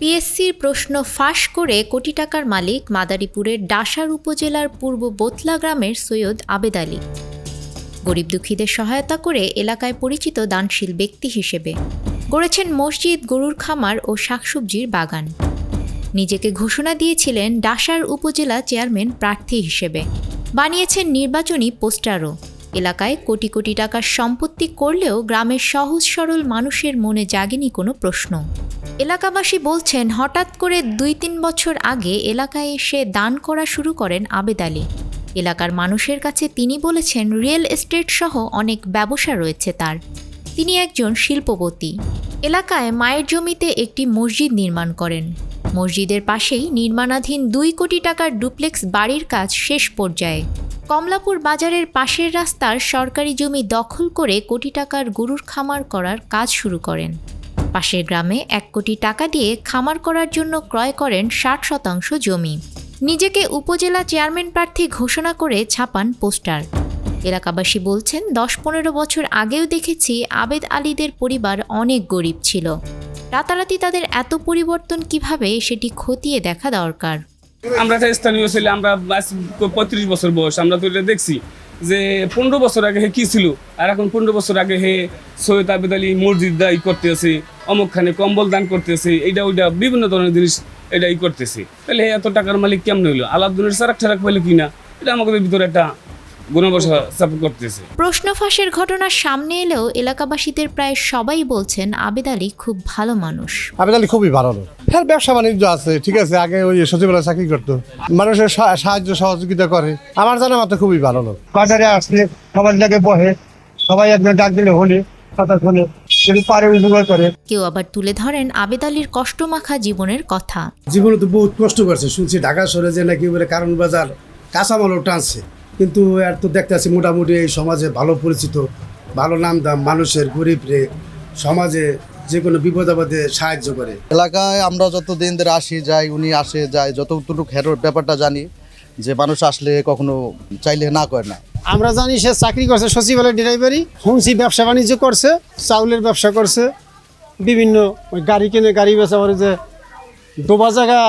পিএসসির প্রশ্ন ফাঁস করে কোটি টাকার মালিক মাদারীপুরের ডাসার উপজেলার পূর্ব বোতলা গ্রামের সৈয়দ আবেদ আলী। গরিব দুঃখীদের সহায়তা করে এলাকায় পরিচিত দানশীল ব্যক্তি হিসেবে গড়েছেন মসজিদ, গরুর খামার ও শাকসবজির বাগান। নিজেকে ঘোষণা দিয়েছিলেন ডাসার উপজেলা চেয়ারম্যান প্রার্থী হিসেবে। বানিয়েছেন নির্বাচনী পোস্টারও। এলাকায় কোটি কোটি টাকার সম্পত্তি করলেও গ্রামের সহজ সরল মানুষের মনে জাগেনি কোনো প্রশ্ন। এলাকাবাসী বলছেন, হঠাৎ করে দুই তিন বছর আগে এলাকায় এসে দান করা শুরু করেন আবেদ আলী। এলাকার মানুষের কাছে তিনি বলেছেন, রিয়েল এস্টেট সহ অনেক ব্যবসা রয়েছে তার। তিনি একজন শিল্পপতি। এলাকায় মায়ের জমিতে একটি মসজিদ নির্মাণ করেন। মসজিদের পাশেই নির্মাণাধীন দুই কোটি টাকার ডুপ্লেক্স বাড়ির কাজ শেষ পর্যায়ে। কমলাপুর বাজারের পাশের রাস্তার সরকারি জমি দখল করে কোটি টাকার গরুর খামার করার কাজ শুরু করেন। পাশের গ্রামে এক কোটি টাকা দিয়ে খামার করার জন্য ক্রয় করেন ষাট শতাংশ জমি। নিজেকে উপজেলা চেয়ারম্যান প্রার্থী ঘোষণা করে ছাপান পোস্টার। এলাকাবাসী বলছেন, দশ পনেরো বছর আগেও দেখেছি আবেদ আলীদের পরিবার অনেক গরিব ছিল। রাতারাতি তাদের এত পরিবর্তন কীভাবে সেটি খতিয়ে দেখা দরকার? আমরা স্থানীয় ছেলে, আমরা পঁয়ত্রিশ বছর বয়স, আমরা তো এটা দেখছি। যে পনেরো বছর আগে হে কি ছিল? আর এখন পনেরো বছর আগে হে সৈয়দ আবেদ আলী মসজিদ দায়ী করতেছে অমুকখানে কম্বল দান করতেছে এইটা ওইটা বিভিন্ন ধরনের জিনিস এটা ই করতেছে। তাহলে এত টাকার মালিক কেমন হইল? আলাদুনের সারাক ঠারাক পাইলো কিনা এটা আমাদের ভিতরে একটা গুণবসা করতেছে। প্রশ্ন ফাঁসের ঘটনা সামনে এলেও এলাকাবাসীদের প্রায় সবাই বলছেন আবেদ আলী খুব ভালো মানুষ। আবেদ আলী খুবই ভালো লোক। হ্যাঁ ব্যবসা বাণিজ্য আছে ঠিক আছে? আগে ওই সচিবালয় চাকরি করতো। মানুষের সা- সাহায্য সহযোগিতা করে। আমার জানা মতো খুবই ভালো লোক। বাজারে আসলে সবার জায়গায় বহে সবাই একজন ডাক দিলে হলে কথা শুনে কেউ আবার তুলে ধরেন আবেদ আলীর কষ্টমাখা জীবনের কথা। জীবনে তো বহুত কষ্ট করছে শুনছি ঢাকা শহরে যে নাকি বলে কারণ বাজার কাঁচামালও টানছে। কিন্তু আর তো দেখতে আছি মোটামুটি এই সমাজে ভালো পরিচিত ভালো নাম দাম মানুষের গরিবরে সমাজে যে কোনো বিপদ আপদে সাহায্য করে। এলাকায় আমরা যত দিন ধরে আসি যাই উনি আসে যায় যতটুকু হেরোর ব্যাপারটা জানি যে মানুষ আসলে কখনো চাইলে না করে না। আমরা জানি সে চাকরি করছে সচিবালয় ড্রাইভারি শুনছি ব্যবসা বাণিজ্য করছে চাউলের ব্যবসা করছে বিভিন্ন ওই গাড়ি কিনে গাড়ি বেচা করে যে ডোবা জায়গা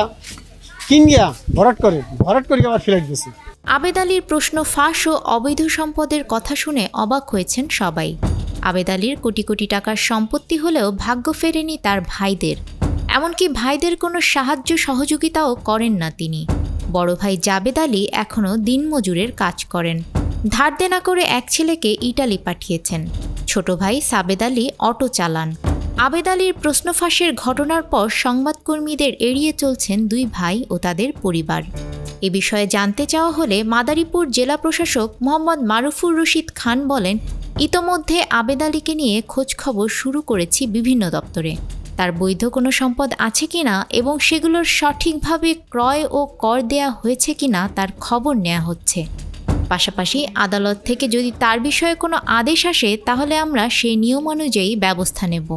কিনিয়া ভরাট করে ভরাট করে আবার ফ্লাইট গেছে আবেদ আলীর প্রশ্ন ফাঁস ও অবৈধ সম্পদের কথা শুনে অবাক হয়েছেন সবাই। আবেদ আলীর কোটি কোটি টাকার সম্পত্তি হলেও ভাগ্য ফেরেনি তার ভাইদের। এমনকি ভাইদের কোনো সাহায্য সহযোগিতাও করেন না তিনি। বড় ভাই জাবেদ আলী এখনও দিনমজুরের কাজ করেন। ধার দেনা করে এক ছেলেকে ইটালি পাঠিয়েছেন। ছোট ভাই সাবেদ আলী অটো চালান। আবেদ আলীর প্রশ্ন ফাঁসের ঘটনার পর সংবাদকর্মীদের এড়িয়ে চলছেন দুই ভাই ও তাদের পরিবার। এ বিষয়ে জানতে চাওয়া হলে মাদারীপুর জেলা প্রশাসক মোহাম্মদ মারুফুর রশিদ খান বলেন ইতোমধ্যে আবেদ আলীকে নিয়ে খোঁজখবর শুরু করেছি বিভিন্ন দপ্তরে। তার বৈধ কোনো সম্পদ আছে কি না এবং সেগুলোর সঠিকভাবে ক্রয় ও কর দেয়া হয়েছে কি না তার খবর নেওয়া হচ্ছে। পাশাপাশি আদালত থেকে যদি তার বিষয়ে কোনো আদেশ আসে, তাহলে আমরা সেই নিয়ম অনুযায়ী ব্যবস্থা নেব।